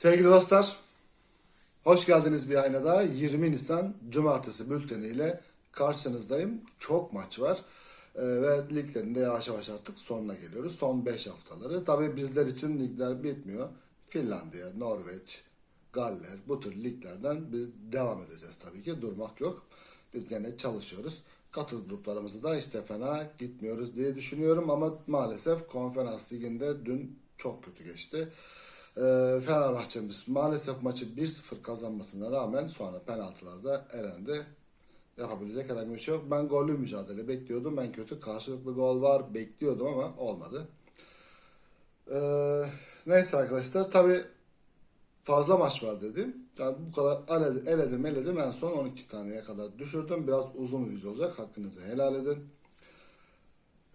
Sevgili dostlar, hoş geldiniz bir ayna daha. 20 Nisan Cumartesi bülteniyle karşınızdayım. Çok maç var Ee, ve liglerin de yavaş yavaş artık sonuna geliyoruz. Son 5 haftaları. Tabii bizler için ligler bitmiyor. Finlandiya, Norveç, Galler bu tür liglerden biz devam edeceğiz tabii ki. Durmak yok. Biz gene çalışıyoruz. Katıl gruplarımızı da işte fena gitmiyoruz diye düşünüyorum ama maalesef konferans liginde dün çok kötü geçti. Ee, Fenerbahçe'miz maalesef maçı 1-0 kazanmasına rağmen sonra penaltılarda elendi. Yapabilecek herhangi bir şey yok. Ben gollü mücadele bekliyordum. Ben kötü karşılıklı gol var bekliyordum ama olmadı. Ee, neyse arkadaşlar tabi fazla maç var dedim. Yani bu kadar eledim, eledim, eledim. En son 12 taneye kadar düşürdüm. Biraz uzun bir video olacak. Hakkınızı helal edin.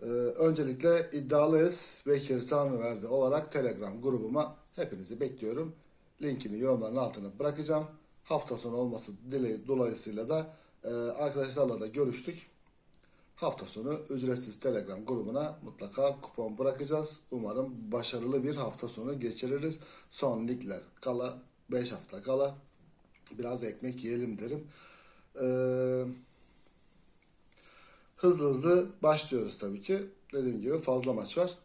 Ee, öncelikle iddialıyız. Bekir Tanrıverdi olarak Telegram grubuma hepinizi bekliyorum. Linkini yorumların altına bırakacağım. Hafta sonu olması dile dolayısıyla da e, arkadaşlarla da görüştük. Hafta sonu ücretsiz Telegram grubuna mutlaka kupon bırakacağız. Umarım başarılı bir hafta sonu geçiririz. Son ligler kala 5 hafta kala biraz ekmek yiyelim derim. Ee, hızlı hızlı başlıyoruz tabii ki. Dediğim gibi fazla maç var.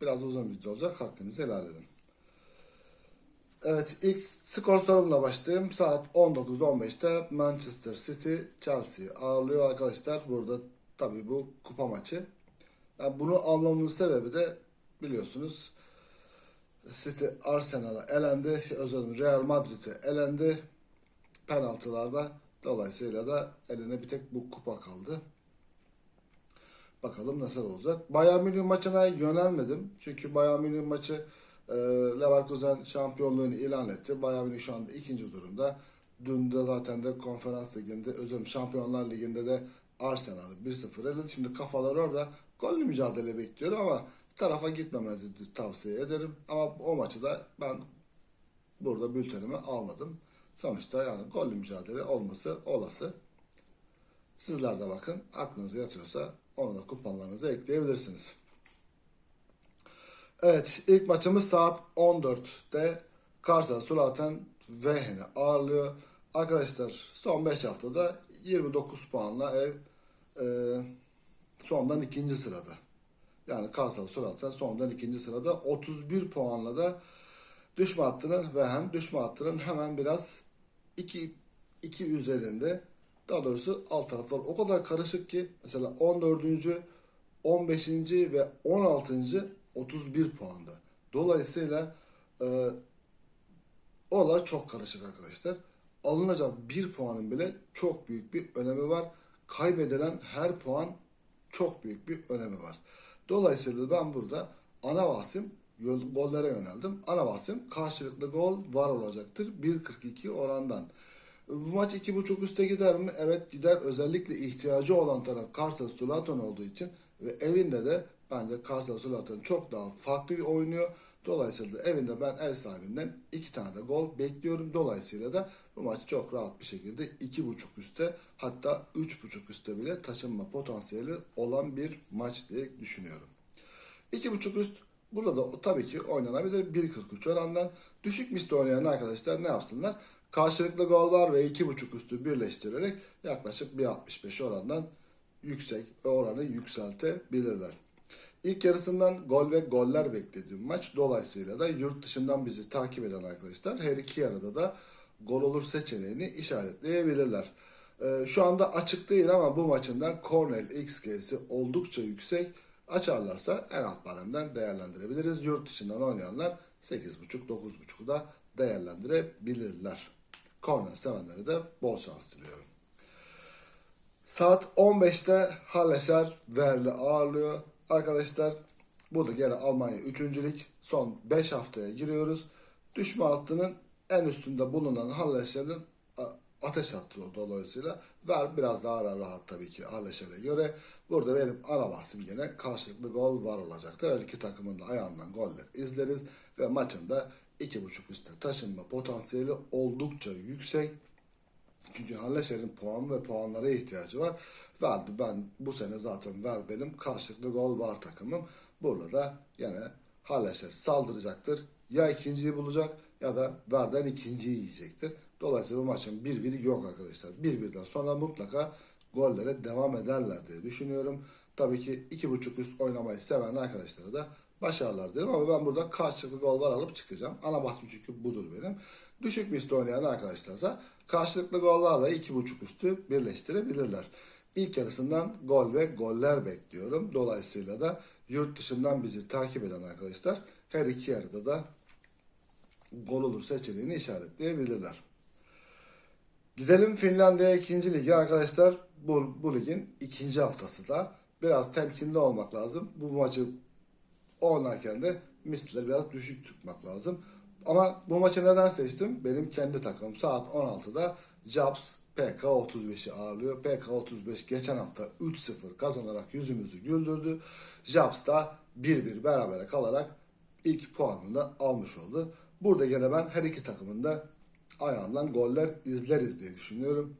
Biraz uzun video olacak. Hakkınızı helal edin. Evet ilk skor sorumla başlayayım. Saat 19.15'te Manchester City Chelsea ağırlıyor arkadaşlar. Burada tabii bu kupa maçı. Yani bunu almamın sebebi de biliyorsunuz City Arsenal'a elendi. Özür dilerim Real Madrid'e elendi. Penaltılarda dolayısıyla da eline bir tek bu kupa kaldı. Bakalım nasıl olacak. Bayern Münih maçına yönelmedim. Çünkü Bayern Münih maçı e, Leverkusen şampiyonluğunu ilan etti. Bayern Münih şu anda ikinci durumda. Dün de zaten de konferans liginde, özür Şampiyonlar Ligi'nde de Arsenal'ı 1-0 eledi. Şimdi kafalar orada. Gollü mücadele bekliyor ama tarafa gitmemenizi tavsiye ederim. Ama o maçı da ben burada bültenime almadım. Sonuçta yani gollü mücadele olması olası. Sizler de bakın aklınıza yatıyorsa onu da kuponlarınıza ekleyebilirsiniz. Evet ilk maçımız saat 14'te Karsal Sulaten Vehen'i ağırlıyor. Arkadaşlar son 5 haftada 29 puanla ev e, sondan ikinci sırada. Yani Karsal Sulaten sondan ikinci sırada 31 puanla da düşme hattının ve hem düşme hattının hemen biraz 2 2 üzerinde daha doğrusu alt taraflar o kadar karışık ki mesela 14. 15. ve 16. 31 puanda. Dolayısıyla e, oralar çok karışık arkadaşlar. Alınacak bir puanın bile çok büyük bir önemi var. Kaybedilen her puan çok büyük bir önemi var. Dolayısıyla ben burada ana vasim gollere yöneldim. Ana vasim karşılıklı gol var olacaktır. 1.42 orandan. Bu maç 2.5 üste gider mi? Evet gider. Özellikle ihtiyacı olan taraf Karsal Sulaton olduğu için ve evinde de bence Karsal Sulaton çok daha farklı bir oynuyor. Dolayısıyla evinde ben ev sahibinden iki tane de gol bekliyorum. Dolayısıyla da bu maç çok rahat bir şekilde 2.5 üste hatta 3.5 üste bile taşınma potansiyeli olan bir maç diye düşünüyorum. 2.5 üst burada da tabii ki oynanabilir. 1.43 orandan düşük misli oynayan arkadaşlar ne yapsınlar? Karşılıklı gol var ve 2.5 üstü birleştirerek yaklaşık 1.65 orandan yüksek oranı yükseltebilirler. İlk yarısından gol ve goller beklediğim maç. Dolayısıyla da yurt dışından bizi takip eden arkadaşlar her iki yarıda da gol olur seçeneğini işaretleyebilirler. Ee, şu anda açık değil ama bu maçından Cornell XG'si oldukça yüksek. Açarlarsa en alt baremden değerlendirebiliriz. Yurt dışından oynayanlar 8.5-9.5'u da değerlendirebilirler. Cornell sevenlere de bol şans diliyorum. Saat 15'te Halleser Verli ağırlıyor. Arkadaşlar bu da gene Almanya 3. lig. Son 5 haftaya giriyoruz. Düşme hattının en üstünde bulunan Halleser'in a- ateş hattı dolayısıyla ver biraz daha rahat tabii ki Halleser'e göre. Burada benim ana bahsim gene karşılıklı gol var olacaktır. Her iki takımın da ayağından goller izleriz ve maçın da 2.5 üstte taşınma potansiyeli oldukça yüksek. Çünkü Halleşer'in puan ve puanlara ihtiyacı var. Verdi ben bu sene zaten ver benim karşılıklı gol var takımım. Burada da yine Halleşer saldıracaktır. Ya ikinciyi bulacak ya da Verden ikinciyi yiyecektir. Dolayısıyla bu maçın 1-1 yok arkadaşlar. 1-1'den sonra mutlaka gollere devam ederler diye düşünüyorum. Tabii ki 2.5 üst oynamayı seven arkadaşlara da başarılar dilerim ama ben burada karşılıklı gol var alıp çıkacağım. Ana basım çünkü budur benim. Düşük misli oynayan arkadaşlarsa karşılıklı gollarla 2.5 üstü birleştirebilirler. İlk yarısından gol ve goller bekliyorum. Dolayısıyla da yurt dışından bizi takip eden arkadaşlar her iki yarıda da gol olur seçeneğini işaretleyebilirler. Gidelim Finlandiya 2. Ligi arkadaşlar. Bu, bu ligin ikinci haftası da biraz temkinli olmak lazım. Bu maçı oynarken de misleri biraz düşük tutmak lazım. Ama bu maçı neden seçtim? Benim kendi takımım saat 16'da Japs PK35'i ağırlıyor. PK35 geçen hafta 3-0 kazanarak yüzümüzü güldürdü. Japs da 1-1 berabere kalarak ilk puanını da almış oldu. Burada gene ben her iki takımın da ayağından goller izleriz diye düşünüyorum.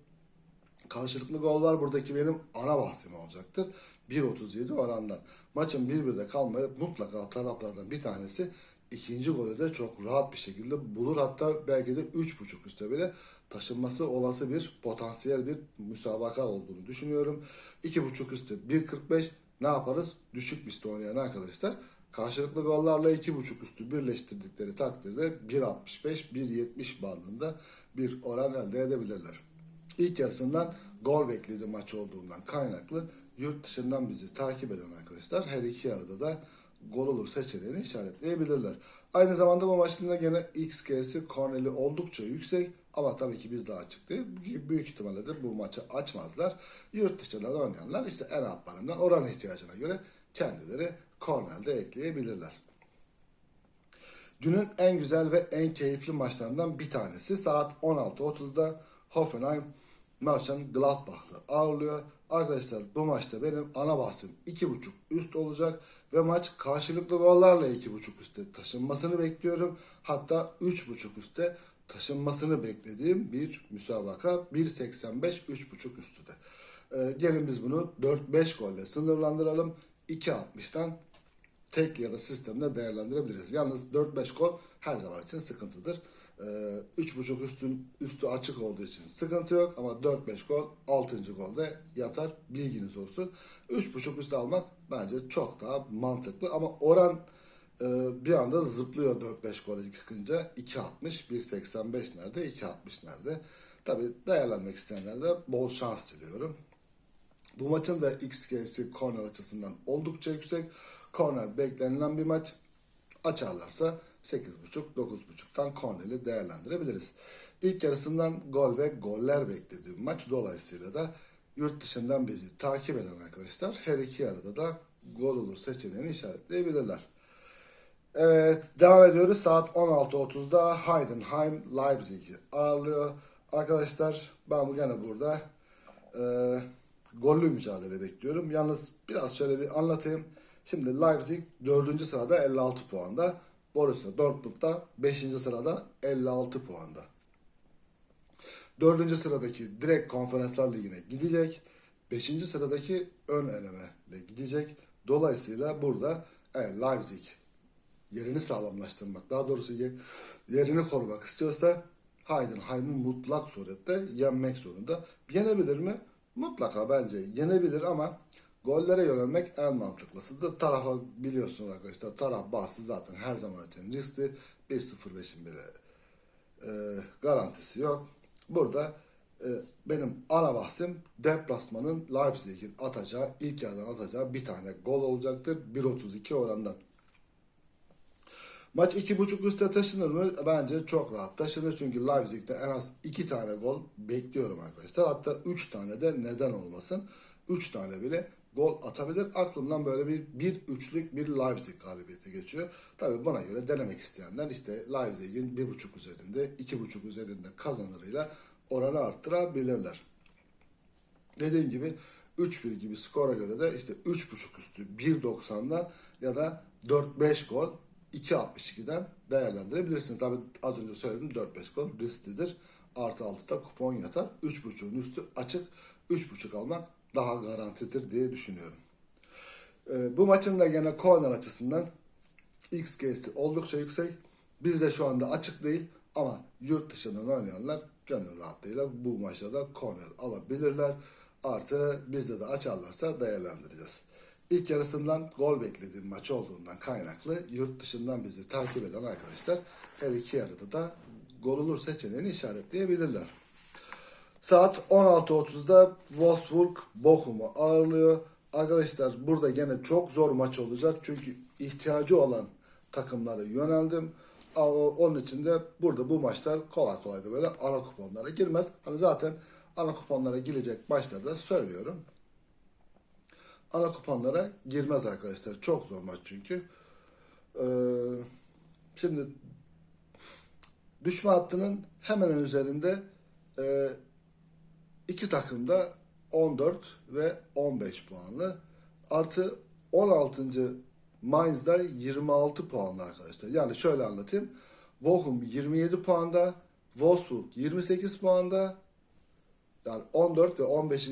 Karşılıklı gollar buradaki benim ana bahsim olacaktır. 1.37 orandan. Maçın 1-1'de kalmayıp mutlaka taraflardan bir tanesi ikinci golü de çok rahat bir şekilde bulur. Hatta belki de 3.5 üstte bile taşınması olası bir potansiyel bir müsabaka olduğunu düşünüyorum. 2.5 üstü 1.45 ne yaparız? Düşük misli oynayan arkadaşlar karşılıklı gollarla 2.5 üstü birleştirdikleri takdirde 1.65-1.70 bandında bir oran elde edebilirler. İlk yarısından gol beklediği maç olduğundan kaynaklı yurt dışından bizi takip eden arkadaşlar her iki yarıda da gol olur seçeneğini işaretleyebilirler. Aynı zamanda bu maçın da gene XG'si Corneli oldukça yüksek ama tabii ki biz daha açık değil. Büyük ihtimalle de bu maçı açmazlar. Yurt dışından oynayanlar işte en altlarından oran ihtiyacına göre kendileri Cornel'de ekleyebilirler. Günün en güzel ve en keyifli maçlarından bir tanesi saat 16.30'da Hoffenheim Mönchengladbach'ı ağırlıyor. Arkadaşlar bu maçta benim ana bahsim 2.5 üst olacak ve maç karşılıklı gollarla 2.5 üste taşınmasını bekliyorum. Hatta 3.5 üste taşınmasını beklediğim bir müsabaka 1.85 3.5 üstü de. Ee, gelin biz bunu 4-5 golle sınırlandıralım. 2.60'dan tek ya da sistemde değerlendirebiliriz. Yalnız 4-5 gol her zaman için sıkıntıdır. Ee, 3.5 üstün üstü açık olduğu için sıkıntı yok ama 4-5 gol 6. golde yatar bilginiz olsun. 3.5 üstü almak bence çok daha mantıklı ama oran e, bir anda zıplıyor 4-5 gol çıkınca 2.60 1.85 nerede 2.60 nerede. Tabi değerlenmek isteyenlere de bol şans diliyorum. Bu maçın da XG'si corner açısından oldukça yüksek. Corner beklenilen bir maç. Açarlarsa 8.5-9.5'tan corner'i değerlendirebiliriz. İlk yarısından gol ve goller beklediğim maç. Dolayısıyla da yurt dışından bizi takip eden arkadaşlar her iki yarıda da gol olur seçeneğini işaretleyebilirler. Evet devam ediyoruz. Saat 16.30'da Heidenheim Leipzig'i ağırlıyor. Arkadaşlar ben bu gene burada e, gollü mücadele bekliyorum. Yalnız biraz şöyle bir anlatayım. Şimdi Leipzig 4. sırada 56 puanda. Borussia Dortmund da 5. sırada 56 puanda. 4. sıradaki direkt konferanslar ligine gidecek. 5. sıradaki ön elemeyle gidecek. Dolayısıyla burada eğer Leipzig yerini sağlamlaştırmak, daha doğrusu ye- yerini korumak istiyorsa Heidenheim'i mutlak surette yenmek zorunda. Yenebilir mi? Mutlaka bence yenebilir ama gollere yönelmek en mantıklısıdır. Tarafa biliyorsunuz arkadaşlar taraf bahsi zaten her zaman için riskli. 1-0-5'in bile e, garantisi yok. Burada e, benim ana bahsim deplasmanın Leipzig'in atacağı, ilk yarıdan atacağı bir tane gol olacaktır. 1.32 orandan. Maç 2.5 üste taşınır mı? Bence çok rahat taşınır. Çünkü Leipzig'te en az 2 tane gol bekliyorum arkadaşlar. Hatta 3 tane de neden olmasın. 3 tane bile gol atabilir. Aklımdan böyle bir bir üçlük bir Leipzig galibiyeti geçiyor. Tabii buna göre denemek isteyenler işte Leipzig'in 1.5 üzerinde, 2.5 üzerinde kazanırıyla oranı arttırabilirler. Dediğim gibi 3-1 gibi skora göre de işte 3.5 üstü 1.90'dan ya da 4-5 gol 2.62'den değerlendirebilirsiniz. Tabi az önce söyledim 4-5 gol risklidir. Artı 6'da kupon yatar. 3.5'un üstü açık. 3.5 almak daha garantidir diye düşünüyorum. Ee, bu maçın da gene corner açısından XG'si oldukça yüksek. Bizde şu anda açık değil. Ama yurt dışından oynayanlar gönül rahatlığıyla bu maçta da korner alabilirler. Artı bizde de açarlarsa değerlendireceğiz. İlk yarısından gol beklediğim maç olduğundan kaynaklı yurt dışından bizi takip eden arkadaşlar her iki yarıda da gol olur seçeneğini işaretleyebilirler. Saat 16.30'da Wolfsburg Bochum'u ağırlıyor. Arkadaşlar burada gene çok zor maç olacak. Çünkü ihtiyacı olan takımlara yöneldim. Onun için de burada bu maçlar kolay kolay da böyle ana kuponlara girmez. Hani zaten ana kuponlara girecek maçları da söylüyorum. Ana kuponlara girmez arkadaşlar. Çok zor maç çünkü. Ee, şimdi düşme hattının hemen üzerinde e, iki takım da 14 ve 15 puanlı. Artı 16. Mainz'da 26 puanlı arkadaşlar. Yani şöyle anlatayım. Bochum 27 puanda, Wolfsburg 28 puanda, yani 14 ve 15.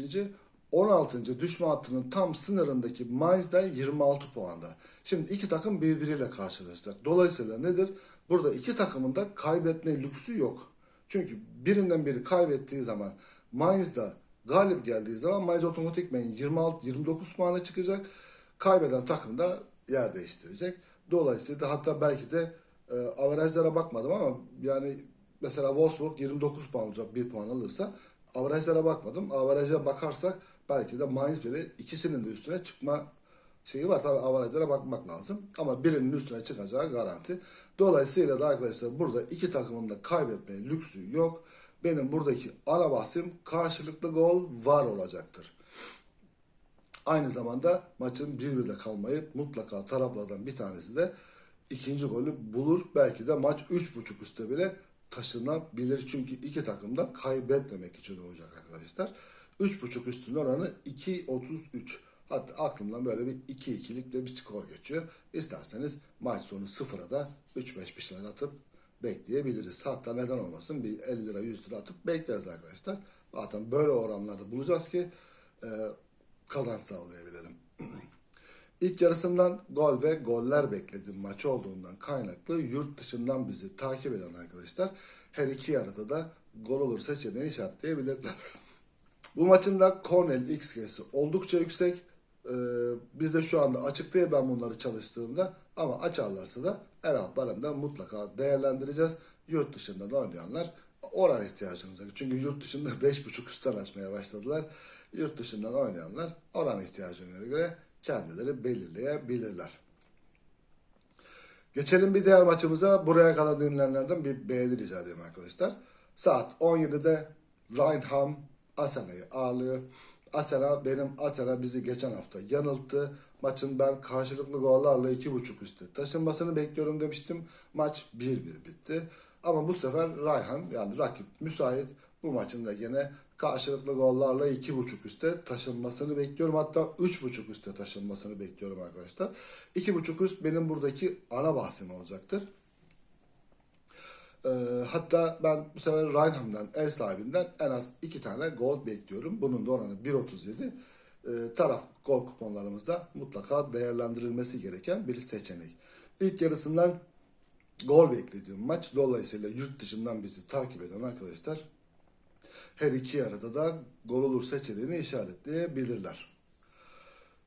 16. düşme hattının tam sınırındaki Mainz'da 26 puanda. Şimdi iki takım birbiriyle karşılaşacak. Dolayısıyla nedir? Burada iki takımın da kaybetme lüksü yok. Çünkü birinden biri kaybettiği zaman Mainz'da galip geldiği zaman Mainz otomatikmen 26-29 puana çıkacak. Kaybeden takım da yer değiştirecek. Dolayısıyla hatta belki de e, averajlara bakmadım ama yani mesela Wolfsburg 29 puan olacak bir puan alırsa averajlara bakmadım. Averaja bakarsak belki de Mainz bile ikisinin de üstüne çıkma şeyi var. Tabii averajlara bakmak lazım. Ama birinin üstüne çıkacağı garanti. Dolayısıyla da arkadaşlar burada iki takımın da kaybetme lüksü yok. Benim buradaki ana bahsim karşılıklı gol var olacaktır. Aynı zamanda maçın birbirine kalmayıp mutlaka taraflardan bir tanesi de ikinci golü bulur. Belki de maç 3.5 üstte bile taşınabilir. Çünkü iki takım da kaybetmemek için olacak arkadaşlar. 3.5 üstün oranı 2.33. Hatta aklımdan böyle bir 2-2'lik de bir skor geçiyor. İsterseniz maç sonu sıfıra da 3-5 bir şeyler atıp bekleyebiliriz. Hatta neden olmasın bir 50 lira 100 lira atıp bekleriz arkadaşlar. Zaten böyle oranlarda bulacağız ki e, kazanç sağlayabilirim. İlk yarısından gol ve goller beklediğim maç olduğundan kaynaklı yurt dışından bizi takip eden arkadaşlar her iki yarıda da gol olur seçeneği işaretleyebilirler. Bu maçın da Cornell XG'si oldukça yüksek. Ee, biz de şu anda açık değil ben bunları çalıştığımda ama açarlarsa da en altlarında mutlaka değerlendireceğiz. Yurt dışından oynayanlar oran ihtiyacımız var. Çünkü yurt dışında 5.5 üstten açmaya başladılar. Yurt dışından oynayanlar oran ihtiyacına göre kendileri belirleyebilirler. Geçelim bir diğer maçımıza. Buraya kadar dinleyenlerden bir beğeni rica edeyim arkadaşlar. Saat 17'de Rheinham Asena'yı ağırlıyor. Asena benim Asena bizi geçen hafta yanılttı. Maçın ben karşılıklı gollarla 2.5 üstü taşınmasını bekliyorum demiştim. Maç 1-1 bitti. Ama bu sefer Rayhan yani rakip müsait. Bu maçın da gene karşılıklı gollarla 2.5 üste taşınmasını bekliyorum. Hatta 3.5 üste taşınmasını bekliyorum arkadaşlar. 2.5 üst benim buradaki ana bahsim olacaktır. Ee, hatta ben bu sefer Reinham'dan, ev sahibinden en az 2 tane gol bekliyorum. Bunun da oranı 1.37. Ee, taraf gol kuponlarımızda mutlaka değerlendirilmesi gereken bir seçenek. İlk yarısından gol beklediğim maç. Dolayısıyla yurt dışından bizi takip eden arkadaşlar her iki yarıda da gol olur seçeneğini işaretleyebilirler.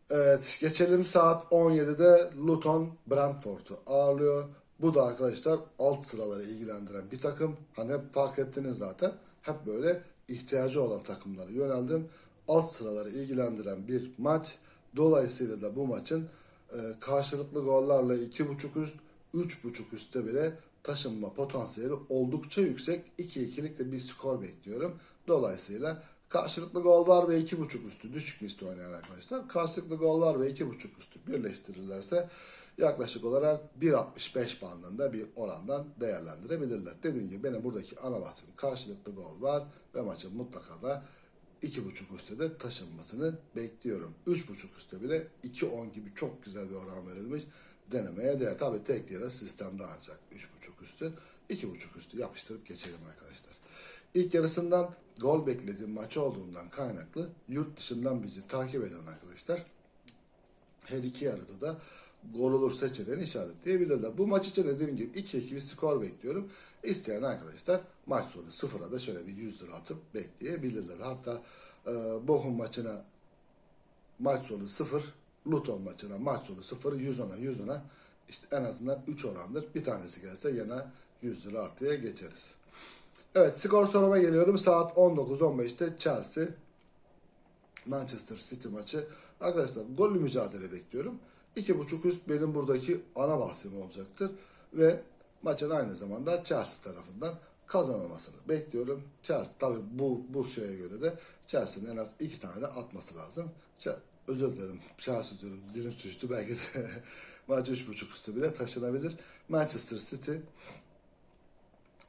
Evet geçelim saat 17'de Luton Brentford'u ağırlıyor. Bu da arkadaşlar alt sıraları ilgilendiren bir takım. Hani hep fark ettiniz zaten. Hep böyle ihtiyacı olan takımlara yöneldim. Alt sıraları ilgilendiren bir maç. Dolayısıyla da bu maçın e, karşılıklı gollarla 2.5 üst, 3.5 üstte bile taşınma potansiyeli oldukça yüksek. 2-2'lik de bir skor bekliyorum. Dolayısıyla karşılıklı gollar ve 2.5 üstü düşük misli oynayan arkadaşlar karşılıklı gollar ve 2.5 üstü birleştirirlerse yaklaşık olarak 1.65 bandında bir orandan değerlendirebilirler. Dediğim gibi benim buradaki ana bahsim karşılıklı gol var ve maçın mutlaka da 2.5 üstte de taşınmasını bekliyorum. 3.5 üstte bile 2.10 gibi çok güzel bir oran verilmiş. Denemeye değer. Tabi tek yere sistemde ancak 3.5 üstü. 2.5 üstü yapıştırıp geçelim arkadaşlar. İlk yarısından gol beklediğim maç olduğundan kaynaklı yurt dışından bizi takip eden arkadaşlar her iki yarıda da gol olur seçeneğini işaretleyebilirler. Bu maç için dediğim gibi 2-2 bir skor bekliyorum. İsteyen arkadaşlar maç sonu sıfıra da şöyle bir 100 lira atıp bekleyebilirler. Hatta e, Bochum maçına maç sonu 0, Luton maçına maç sonu 0, 100 ona 100 ona işte en azından 3 orandır. Bir tanesi gelse yine 100 lira artıya geçeriz. Evet skor soruma geliyorum. Saat 19.15'te Chelsea Manchester City maçı. Arkadaşlar gollü mücadele bekliyorum. 2.5 üst benim buradaki ana bahsim olacaktır. Ve maçın aynı zamanda Chelsea tarafından kazanılmasını bekliyorum. Chelsea tabi bu, bu şeye göre de Chelsea'nin en az iki tane de atması lazım. Özür dilerim Chelsea diyorum dilim sürçtü belki de maç 3.5 üstü bile taşınabilir. Manchester City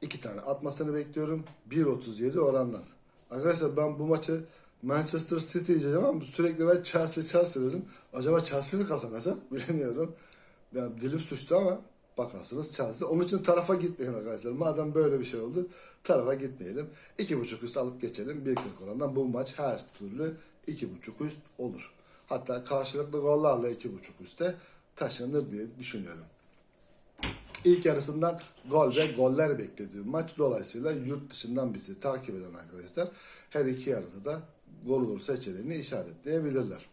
iki tane atmasını bekliyorum. 1.37 oranlar. Arkadaşlar ben bu maçı Manchester City diyeceğim ama sürekli ben Chelsea Chelsea dedim. Acaba Chelsea mi kazanacak bilemiyorum. Yani dilim suçtu ama bakarsınız Chelsea. Onun için tarafa gitmeyin arkadaşlar. Madem böyle bir şey oldu tarafa gitmeyelim. 2.5 üst alıp geçelim. 1.40 orandan bu maç her türlü 2.5 üst olur. Hatta karşılıklı gollarla 2.5 üste taşınır diye düşünüyorum. İlk yarısından gol ve goller beklediğim maç. Dolayısıyla yurt dışından bizi takip eden arkadaşlar her iki yarıda da gol olur seçeneğini işaretleyebilirler.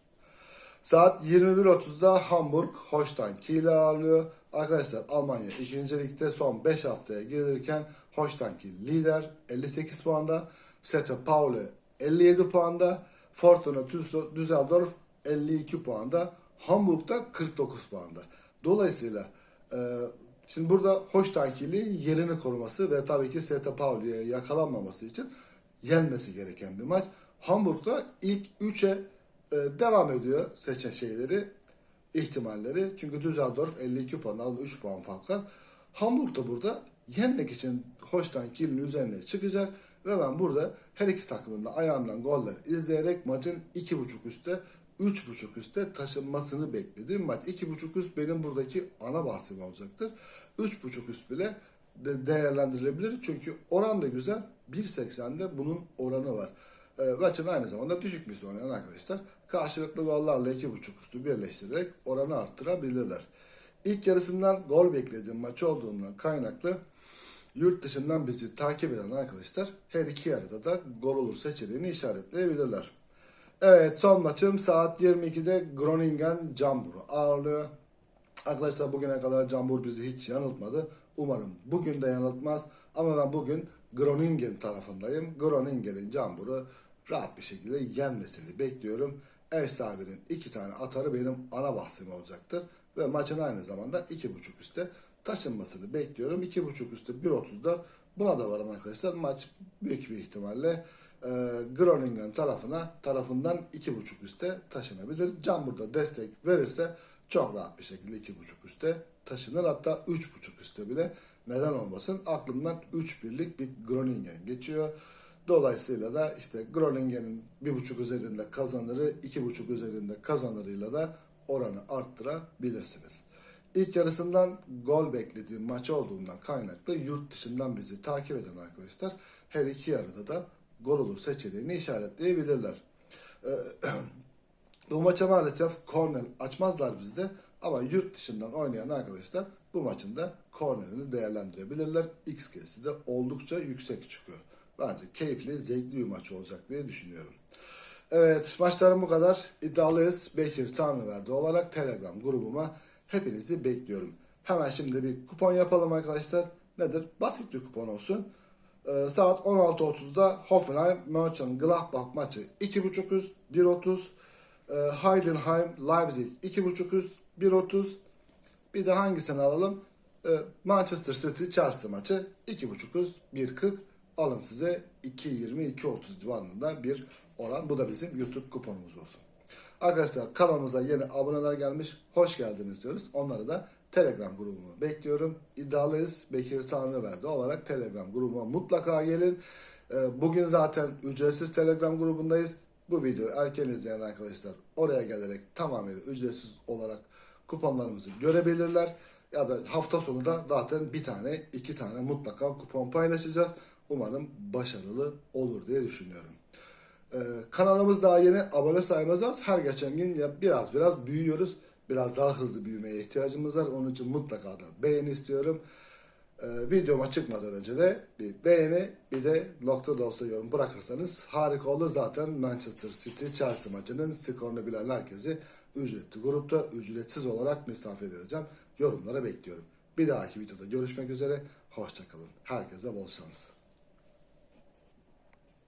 Saat 21.30'da Hamburg Holstein Kiel'i ağırlıyor. Arkadaşlar Almanya 2. Lig'de son 5 haftaya gelirken Holstein Kiel lider 58 puanda. Sete Pauli 57 puanda. Fortuna Düssel- Düsseldorf 52 puanda. Hamburg'da 49 puanda. Dolayısıyla e, şimdi burada Holstein Kiel'in yerini koruması ve tabii ki Sete Pauli'ye yakalanmaması için yenmesi gereken bir maç. Hamburg'da ilk 3'e e, devam ediyor seçen şeyleri, ihtimalleri. Çünkü Düsseldorf 52 puan aldı, 3 puan fark. Hamburg da burada yenmek için Holstein Kiel'in üzerine çıkacak ve ben burada her iki takımın da ayağından goller izleyerek maçın 2.5 üstte 3.5 üstte taşınmasını beklediğim maç. 2.5 üst benim buradaki ana bahsim olacaktır. 3.5 üst bile de değerlendirilebilir. Çünkü oran da güzel. 1.80'de bunun oranı var. E, maçın aynı zamanda düşük bir oynayan arkadaşlar karşılıklı gollarla 2.5 üstü birleştirerek oranı arttırabilirler. İlk yarısından gol beklediğim maç olduğundan kaynaklı yurt dışından bizi takip eden arkadaşlar her iki yarıda da gol olur seçeneğini işaretleyebilirler. Evet son maçım saat 22'de Groningen Cambur'u ağırlıyor. Arkadaşlar bugüne kadar Cambur bizi hiç yanıltmadı. Umarım bugün de yanıltmaz. Ama ben bugün Groningen tarafındayım. Groningen'in Cambur'u rahat bir şekilde yenmesini bekliyorum. Ev sahibinin iki tane atarı benim ana bahsim olacaktır. Ve maçın aynı zamanda 2.5 üstte taşınmasını bekliyorum. 2.5 üstte 1.30'da buna da varım arkadaşlar. Maç büyük bir ihtimalle e, Groningen tarafına tarafından 2.5 üste taşınabilir. Can burada destek verirse çok rahat bir şekilde 2.5 üste taşınır. Hatta 3.5 üste bile neden olmasın. Aklımdan 3 birlik bir Groningen geçiyor. Dolayısıyla da işte Groningen'in 1.5 üzerinde kazanırı, 2.5 üzerinde kazanırıyla da oranı arttırabilirsiniz. İlk yarısından gol beklediğim maç olduğundan kaynaklı yurt dışından bizi takip eden arkadaşlar her iki yarıda da gol olur seçeneğini işaretleyebilirler. Ee, bu maça maalesef korner açmazlar bizde ama yurt dışından oynayan arkadaşlar bu maçın da kornerini değerlendirebilirler. XG'si de oldukça yüksek çıkıyor. Bence keyifli, zevkli bir maç olacak diye düşünüyorum. Evet maçlarım bu kadar. İddialıyız. Bekir Tanrıverdi olarak Telegram grubuma hepinizi bekliyorum. Hemen şimdi bir kupon yapalım arkadaşlar. Nedir? Basit bir kupon olsun. Ee, saat 16.30'da Hoffenheim Mönchengladbach maçı 2.5 üst 1.30 ee, Heidenheim Leipzig 2.5 üst 1.30 bir de hangisini alalım? Ee, Manchester City Chelsea maçı 2.5 üst 1.40 alın size 2.20 2.30 civarında bir oran. Bu da bizim YouTube kuponumuz olsun. Arkadaşlar kanalımıza yeni aboneler gelmiş. Hoş geldiniz diyoruz. Onları da Telegram grubuma bekliyorum. İddialıyız. Bekir Tanrıverdi olarak Telegram grubuma mutlaka gelin. Ee, Bugün zaten ücretsiz Telegram grubundayız. Bu videoyu erken izleyen arkadaşlar oraya gelerek tamamen ücretsiz olarak kuponlarımızı görebilirler. Ya da hafta sonu da zaten bir tane iki tane mutlaka kupon paylaşacağız. Umarım başarılı olur diye düşünüyorum. Ee, kanalımız daha yeni abone sayımız az. Her geçen gün ya biraz biraz büyüyoruz. Biraz daha hızlı büyümeye ihtiyacımız var. Onun için mutlaka da beğeni istiyorum. Ee, videoma çıkmadan önce de bir beğeni bir de nokta da olsa yorum bırakırsanız harika olur. Zaten Manchester City Chelsea maçının skorunu bilen herkesi Ücretli grupta ücretsiz olarak mesafeli olacağım. Yorumlara bekliyorum. Bir dahaki videoda görüşmek üzere. Hoşçakalın. Herkese bol şans.